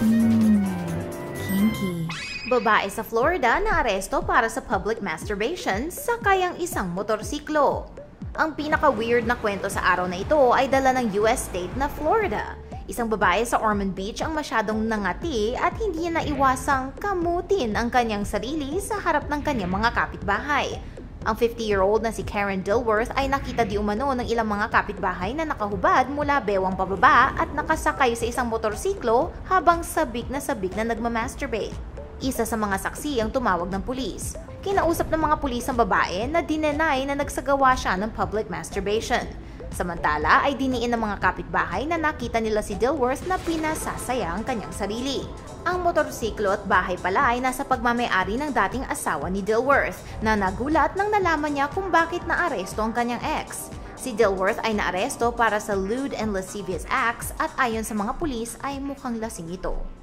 Mmm, kinky. Babae sa Florida na aresto para sa public masturbation sa kayang isang motorsiklo. Ang pinaka-weird na kwento sa araw na ito ay dala ng US state na Florida. Isang babae sa Ormond Beach ang masyadong nangati at hindi niya naiwasang kamutin ang kanyang sarili sa harap ng kanyang mga kapitbahay. Ang 50-year-old na si Karen Dilworth ay nakita di umano ng ilang mga kapitbahay na nakahubad mula bewang pababa at nakasakay sa isang motorsiklo habang sabik na sabik na nagmamasturbate. Isa sa mga saksi ang tumawag ng pulis. Kinausap ng mga pulis ang babae na dinenay na nagsagawa siya ng public masturbation. Samantala ay diniin ng mga kapitbahay na nakita nila si Dilworth na pinasasaya ang kanyang sarili. Ang motorsiklo at bahay pala ay nasa pagmamayari ng dating asawa ni Dilworth na nagulat nang nalaman niya kung bakit naaresto ang kanyang ex. Si Dilworth ay naaresto para sa lewd and lascivious acts at ayon sa mga pulis ay mukhang lasing ito.